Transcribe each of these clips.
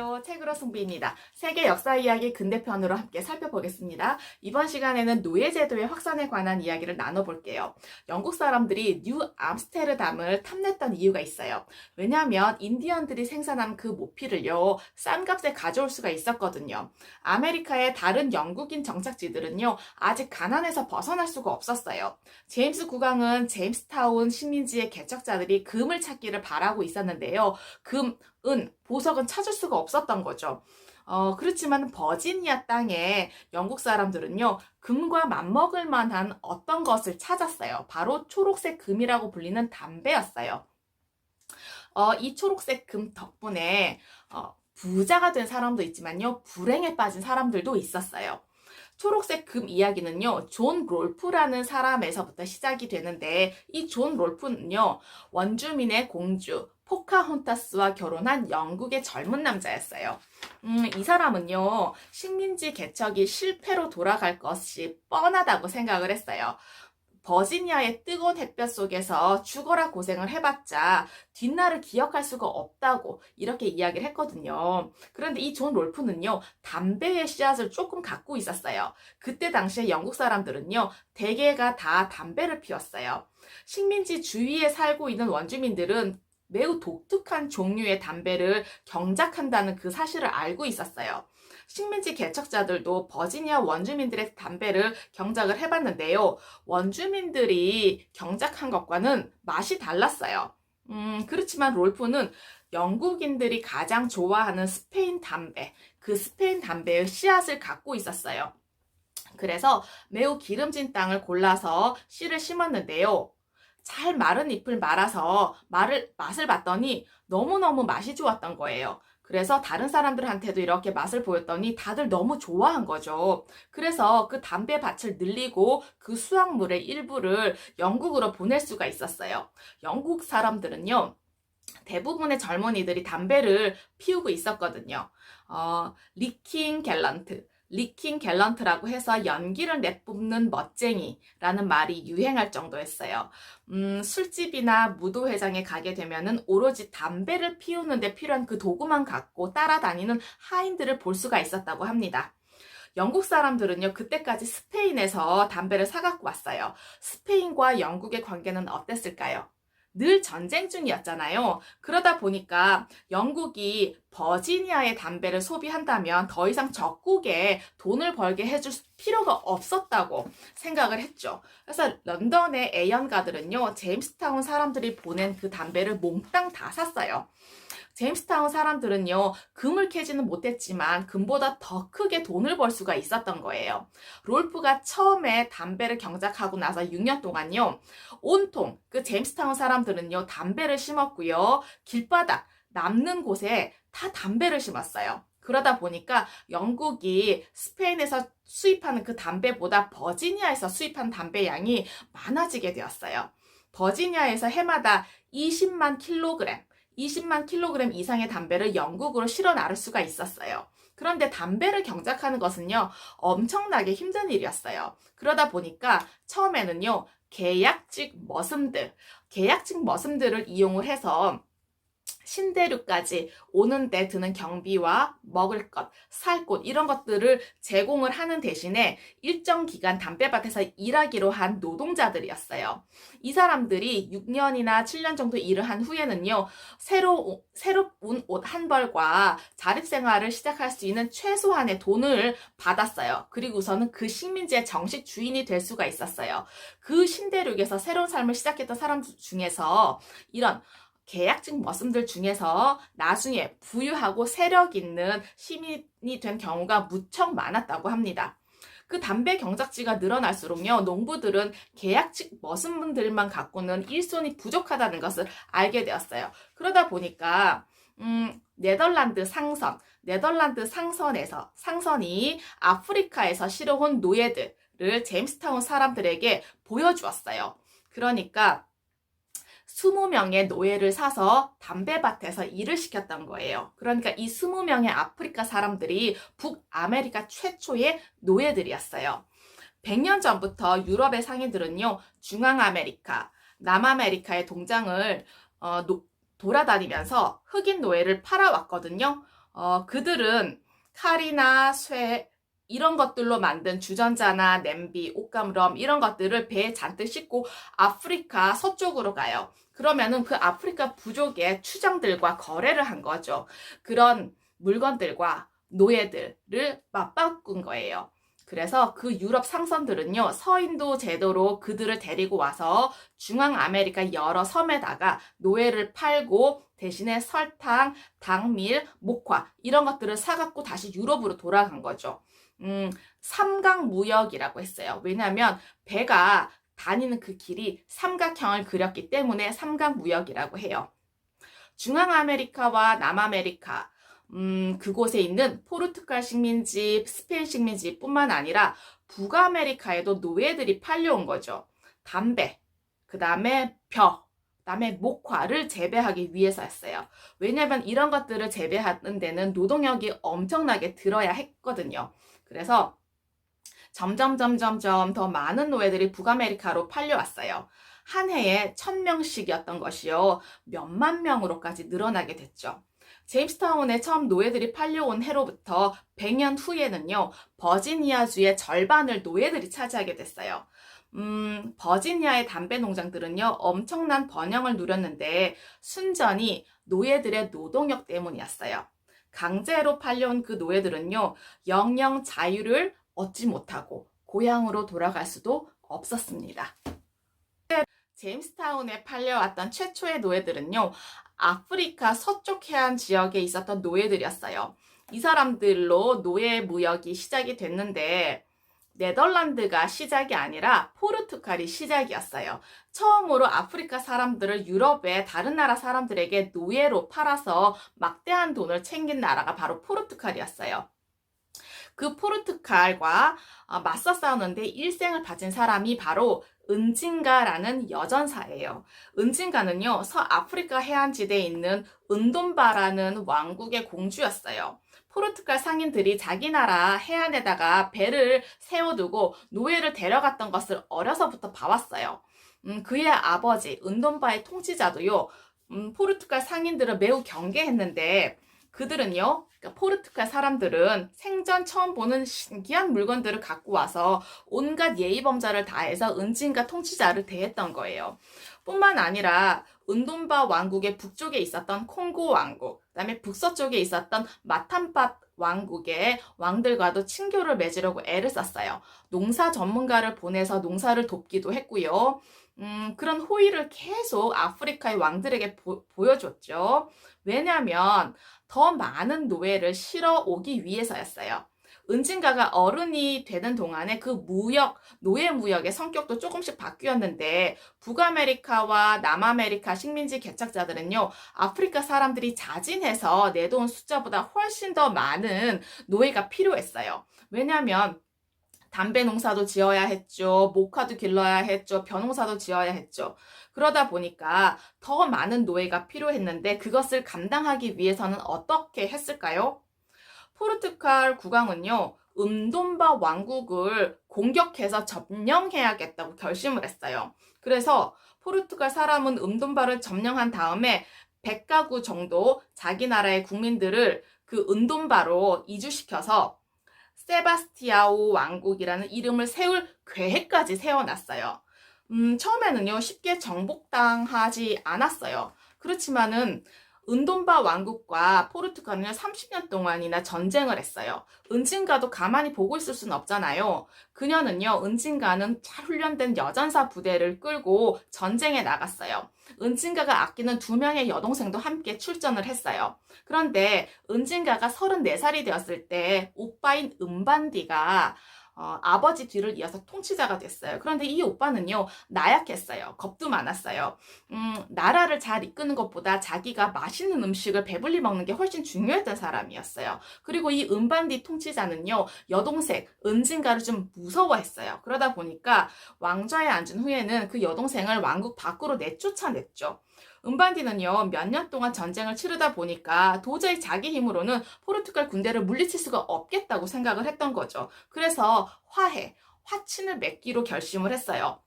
안녕하세요. 책으로 승비입니다. 세계 역사 이야기 근대편으로 함께 살펴보겠습니다. 이번 시간에는 노예제도의 확산에 관한 이야기를 나눠볼게요. 영국 사람들이 뉴 암스테르담을 탐냈던 이유가 있어요. 왜냐하면 인디언들이 생산한 그 모피를요, 싼 값에 가져올 수가 있었거든요. 아메리카의 다른 영국인 정착지들은요, 아직 가난에서 벗어날 수가 없었어요. 제임스 국왕은 제임스타운 식민지의 개척자들이 금을 찾기를 바라고 있었는데요. 금, 은, 보석은 찾을 수가 없었던 거죠. 어, 그렇지만 버지니아 땅에 영국 사람들은요, 금과 맞먹을 만한 어떤 것을 찾았어요. 바로 초록색 금이라고 불리는 담배였어요. 어, 이 초록색 금 덕분에 어, 부자가 된 사람도 있지만요, 불행에 빠진 사람들도 있었어요. 초록색 금 이야기는요, 존 롤프라는 사람에서부터 시작이 되는데, 이 존 롤프는요, 원주민의 공주, 포카혼타스와 결혼한 영국의 젊은 남자였어요. 음, 이 사람은요, 식민지 개척이 실패로 돌아갈 것이 뻔하다고 생각을 했어요. 버지니아의 뜨거운 햇볕 속에서 죽어라 고생을 해봤자 뒷날을 기억할 수가 없다고 이렇게 이야기를 했거든요. 그런데 이 존 롤프는요, 담배의 씨앗을 조금 갖고 있었어요. 그때 당시에 영국 사람들은요, 대개가 다 담배를 피웠어요. 식민지 주위에 살고 있는 원주민들은 매우 독특한 종류의 담배를 경작한다는 그 사실을 알고 있었어요. 식민지 개척자들도 버지니아 원주민들의 담배를 경작을 해봤는데요. 원주민들이 경작한 것과는 맛이 달랐어요. 음, 그렇지만 롤프는 영국인들이 가장 좋아하는 스페인 담배, 그 스페인 담배의 씨앗을 갖고 있었어요. 그래서 매우 기름진 땅을 골라서 씨를 심었는데요. 잘 마른 잎을 말아서 말을, 맛을 봤더니 너무너무 맛이 좋았던 거예요. 그래서 다른 사람들한테도 이렇게 맛을 보였더니 다들 너무 좋아한 거죠. 그래서 그 담배 밭을 늘리고 그 수확물의 일부를 영국으로 보낼 수가 있었어요. 영국 사람들은요, 대부분의 젊은이들이 담배를 피우고 있었거든요. 어, 리킹 갤런트. 리킹 갤런트라고 해서 연기를 내뿜는 멋쟁이라는 말이 유행할 정도였어요. 음, 술집이나 무도회장에 가게 되면은 오로지 담배를 피우는데 필요한 그 도구만 갖고 따라다니는 하인들을 볼 수가 있었다고 합니다. 영국 사람들은요, 그때까지 스페인에서 담배를 사갖고 왔어요. 스페인과 영국의 관계는 어땠을까요? 늘 전쟁 중이었잖아요. 그러다 보니까 영국이 버지니아의 담배를 소비한다면 더 이상 적국에 돈을 벌게 해줄 필요가 없었다고 생각을 했죠. 그래서 런던의 애연가들은요, 제임스타운 사람들이 보낸 그 담배를 몽땅 다 샀어요. 제임스타운 사람들은요, 금을 캐지는 못했지만 금보다 더 크게 돈을 벌 수가 있었던 거예요. 롤프가 처음에 담배를 경작하고 나서 6년 동안요, 온통 그 제임스타운 사람들은요, 담배를 심었고요, 길바닥, 남는 곳에 다 담배를 심었어요. 그러다 보니까 영국이 스페인에서 수입하는 그 담배보다 버지니아에서 수입한 담배 양이 많아지게 되었어요. 버지니아에서 해마다 20만 킬로그램, 20만 킬로그램 이상의 담배를 영국으로 실어 나를 수가 있었어요. 그런데 담배를 경작하는 것은요, 엄청나게 힘든 일이었어요. 그러다 보니까 처음에는요, 계약직 머슴들, 계약직 머슴들을 이용을 해서 신대륙까지 오는데 드는 경비와 먹을 것, 살 곳, 이런 것들을 제공을 하는 대신에 일정 기간 담배밭에서 일하기로 한 노동자들이었어요. 이 사람들이 6년이나 7년 정도 일을 한 후에는요, 새로, 새로운 옷 한 벌과 자립 생활을 시작할 수 있는 최소한의 돈을 받았어요. 그리고서는 그 식민지의 정식 주인이 될 수가 있었어요. 그 신대륙에서 새로운 삶을 시작했던 사람 중에서 이런 계약직 머슴들 중에서 나중에 부유하고 세력 있는 시민이 된 경우가 무척 많았다고 합니다. 그 담배 경작지가 늘어날수록요, 농부들은 계약직 머슴분들만 갖고는 일손이 부족하다는 것을 알게 되었어요. 그러다 보니까, 음, 네덜란드 상선, 네덜란드 상선에서, 상선이 아프리카에서 실어온 노예들을 제임스타운 사람들에게 보여주었어요. 그러니까, 20명의 노예를 사서 담배밭에서 일을 시켰던 거예요. 그러니까 이 20명의 아프리카 사람들이 북아메리카 최초의 노예들이었어요. 100년 전부터 유럽의 상인들은요, 중앙아메리카, 남아메리카의 동장을 어, 노, 돌아다니면서 흑인 노예를 팔아왔거든요. 어, 그들은 칼이나 쇠 이런 것들로 만든 주전자나 냄비, 옷감럼 이런 것들을 배에 잔뜩 싣고 아프리카 서쪽으로 가요. 그러면은 그 아프리카 부족의 추장들과 거래를 한 거죠. 그런 물건들과 노예들을 맞바꾼 거예요. 그래서 그 유럽 상선들은요, 서인도 제도로 그들을 데리고 와서 중앙 아메리카 여러 섬에다가 노예를 팔고 대신에 설탕, 당밀, 목화 이런 것들을 사갖고 다시 유럽으로 돌아간 거죠. 음, 삼각 무역이라고 했어요. 왜냐하면 배가 다니는 그 길이 삼각형을 그렸기 때문에 삼각 무역이라고 해요. 중앙 아메리카와 남아메리카 음, 그곳에 있는 포르투갈 식민지, 스페인 식민지 뿐만 아니라 북아메리카에도 노예들이 팔려온 거죠. 담배, 그 다음에 벼, 그 다음에 목화를 재배하기 위해서였어요. 왜냐하면 이런 것들을 재배하는 데는 노동력이 엄청나게 들어야 했거든요. 그래서 점점 점점점 더 많은 노예들이 북아메리카로 팔려왔어요. 한 해에 천 명씩이었던 것이요. 몇만 명으로까지 늘어나게 됐죠. 제임스타운에 처음 노예들이 팔려온 해로부터 100년 후에는요, 버지니아주의 절반을 노예들이 차지하게 됐어요. 음, 버지니아의 담배 농장들은요, 엄청난 번영을 누렸는데, 순전히 노예들의 노동력 때문이었어요. 강제로 팔려온 그 노예들은요, 영영 자유를 얻지 못하고, 고향으로 돌아갈 수도 없었습니다. 제임스타운에 팔려왔던 최초의 노예들은요, 아프리카 서쪽 해안 지역에 있었던 노예들이었어요. 이 사람들로 노예 무역이 시작이 됐는데 네덜란드가 시작이 아니라 포르투갈이 시작이었어요. 처음으로 아프리카 사람들을 유럽의 다른 나라 사람들에게 노예로 팔아서 막대한 돈을 챙긴 나라가 바로 포르투갈이었어요. 그 포르투갈과 어, 맞서 싸우는데 일생을 바친 사람이 바로 은징가라는 여전사예요. 은징가는요, 서아프리카 해안지대에 있는 은돈바라는 왕국의 공주였어요. 포르투갈 상인들이 자기 나라 해안에다가 배를 세워두고 노예를 데려갔던 것을 어려서부터 봐왔어요. 음, 그의 아버지, 은돈바의 통치자도요, 음, 포르투갈 상인들을 매우 경계했는데, 그들은요, 그러니까 포르투갈 사람들은 생전 처음 보는 신기한 물건들을 갖고 와서 온갖 예의범자를 다해서 은진과 통치자를 대했던 거예요. 뿐만 아니라 은돈바 왕국의 북쪽에 있었던 콩고 왕국, 그다음에 북서쪽에 있었던 마탄밭 왕국의 왕들과도 친교를 맺으려고 애를 썼어요. 농사 전문가를 보내서 농사를 돕기도 했고요. 음, 그런 호의를 계속 아프리카의 왕들에게 보, 보여줬죠. 왜냐하면 더 많은 노예를 실어 오기 위해서였어요. 은진가가 어른이 되는 동안에 그 무역, 노예 무역의 성격도 조금씩 바뀌었는데 북아메리카와 남아메리카 식민지 개척자들은요, 아프리카 사람들이 자진해서 내놓은 숫자보다 훨씬 더 많은 노예가 필요했어요. 왜냐하면 담배 농사도 지어야 했죠. 목화도 길러야 했죠. 벼농사도 지어야 했죠. 그러다 보니까 더 많은 노예가 필요했는데 그것을 감당하기 위해서는 어떻게 했을까요? 포르투갈 국왕은요, 은돈바 왕국을 공격해서 점령해야겠다고 결심을 했어요. 그래서 포르투갈 사람은 은돈바를 점령한 다음에 100가구 정도 자기 나라의 국민들을 그 은돈바로 이주시켜서 세바스티아오 왕국이라는 이름을 세울 계획까지 세워놨어요. 음, 처음에는요, 쉽게 정복당하지 않았어요. 그렇지만은, 은돈바 왕국과 포르투갈은 30년 동안이나 전쟁을 했어요. 은진가도 가만히 보고 있을 수는 없잖아요. 그녀는요, 은진가는 잘 훈련된 여전사 부대를 끌고 전쟁에 나갔어요. 은진가가 아끼는 두 명의 여동생도 함께 출전을 했어요. 그런데 은진가가 34살이 되었을 때 오빠인 은반디가 어, 아버지 뒤를 이어서 통치자가 됐어요. 그런데 이 오빠는요, 나약했어요. 겁도 많았어요. 음, 나라를 잘 이끄는 것보다 자기가 맛있는 음식을 배불리 먹는 게 훨씬 중요했던 사람이었어요. 그리고 이 은반디 통치자는요, 여동생, 은진가를 좀 무서워했어요. 그러다 보니까 왕좌에 앉은 후에는 그 여동생을 왕국 밖으로 내쫓아냈죠. 은반디는요, 몇 년 동안 전쟁을 치르다 보니까 도저히 자기 힘으로는 포르투갈 군대를 물리칠 수가 없겠다고 생각을 했던 거죠. 그래서 화해, 화친을 맺기로 결심을 했어요.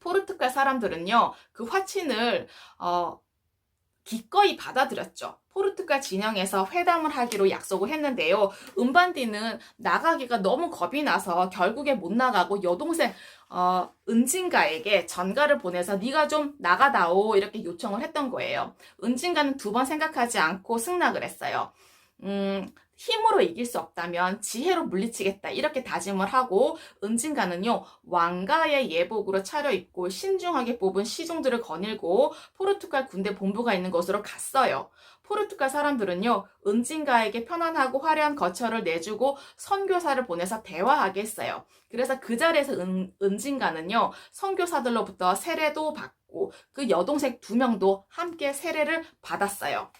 포르투갈 사람들은요, 그 화친을, 어, 기꺼이 받아들였죠. 포르투갈 진영에서 회담을 하기로 약속을 했는데요. 은반디는 나가기가 너무 겁이 나서 결국에 못 나가고 여동생 어, 은진가에게 전가를 보내서 네가 좀 나가다오 이렇게 요청을 했던 거예요. 은진가는 두 번 생각하지 않고 승낙을 했어요. 음, 힘으로 이길 수 없다면 지혜로 물리치겠다 이렇게 다짐을 하고 은진가는요 왕가의 예복으로 차려입고 신중하게 뽑은 시종들을 거닐고 포르투갈 군대 본부가 있는 곳으로 갔어요. 포르투갈 사람들은요 은진가에게 편안하고 화려한 거처를 내주고 선교사를 보내서 대화하게 했어요. 그래서 그 자리에서 은, 은진가는요 선교사들로부터 세례도 받고 그 여동생 두 명도 함께 세례를 받았어요.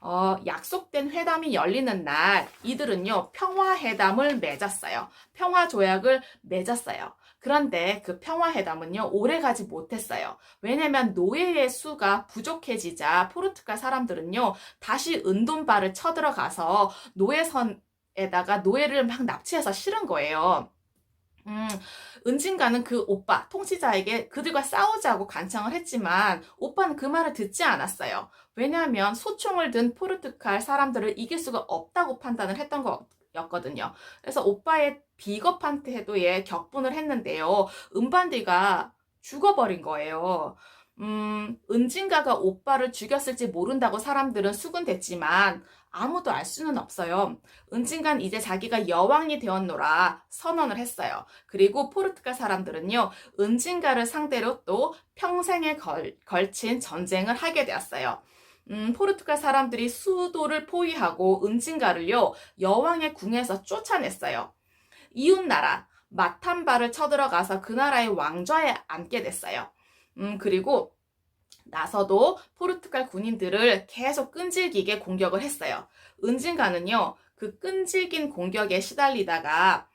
어, 약속된 회담이 열리는 날 이들은요 평화회담을 맺었어요. 평화조약을 맺었어요. 그런데 그 평화회담은요 오래 가지 못했어요. 왜냐면 노예의 수가 부족해지자 포르투갈 사람들은요 다시 은돈바를 쳐들어가서 노예선에다가 노예를 막 납치해서 실은 거예요. 음, 은진가는 그 오빠, 통치자에게 그들과 싸우자고 간청을 했지만 오빠는 그 말을 듣지 않았어요. 왜냐하면 소총을 든 포르투갈 사람들을 이길 수가 없다고 판단을 했던 거였거든요. 그래서 오빠의 비겁한 태도에 격분을 했는데요. 은반디가 죽어버린 거예요. 음, 은진가가 오빠를 죽였을지 모른다고 사람들은 수군댔지만 아무도 알 수는 없어요. 은진간 이제 자기가 여왕이 되었노라 선언을 했어요. 그리고 포르투갈 사람들은요, 은진가를 상대로 또 평생에 걸, 걸친 전쟁을 하게 되었어요. 음, 포르투갈 사람들이 수도를 포위하고 은진가를요, 여왕의 궁에서 쫓아냈어요. 이웃나라, 마탄바를 쳐들어가서 그 나라의 왕좌에 앉게 됐어요. 음, 그리고 나서도 포르투갈 군인들을 계속 끈질기게 공격을 했어요. 은진가는요, 그 끈질긴 공격에 시달리다가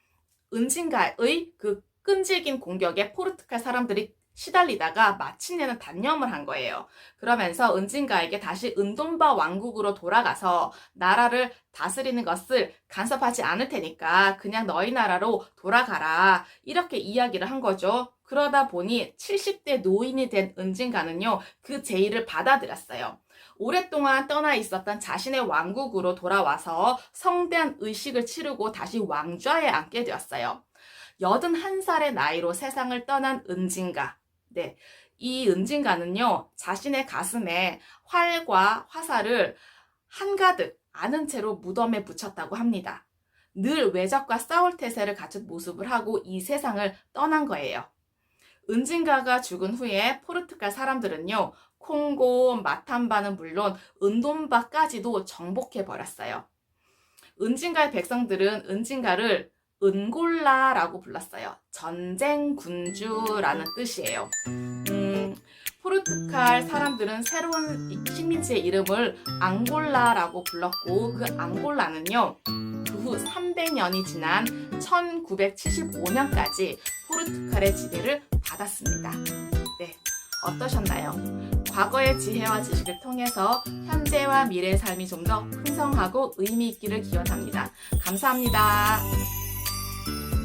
은진가의 그 끈질긴 공격에 포르투갈 사람들이 시달리다가 마침내는 단념을 한 거예요. 그러면서 은진가에게 다시 은돈바 왕국으로 돌아가서 나라를 다스리는 것을 간섭하지 않을 테니까 그냥 너희 나라로 돌아가라. 이렇게 이야기를 한 거죠. 그러다 보니 70대 노인이 된 은진가는요, 그 제의를 받아들였어요. 오랫동안 떠나 있었던 자신의 왕국으로 돌아와서 성대한 의식을 치르고 다시 왕좌에 앉게 되었어요. 81살의 나이로 세상을 떠난 은진가. 네. 이 은진가는요, 자신의 가슴에 활과 화살을 한가득 아는 채로 무덤에 붙였다고 합니다. 늘 외적과 싸울 태세를 갖춘 모습을 하고 이 세상을 떠난 거예요. 은진가가 죽은 후에 포르투갈 사람들은요, 콩고, 마탄바는 물론 은돈바까지도 정복해 버렸어요. 은진가의 백성들은 은진가를 은골라라고 불렀어요. 전쟁 군주라는 뜻이에요. 음, 포르투갈 사람들은 새로운 식민지의 이름을 앙골라라고 불렀고 그 앙골라는요. 그 후 300년이 지난 1975년까지 포르투갈의 지배를 받았습니다. 네, 어떠셨나요? 과거의 지혜와 지식을 통해서 현재와 미래의 삶이 좀 더 풍성하고 의미 있기를 기원합니다. 감사합니다. Bye.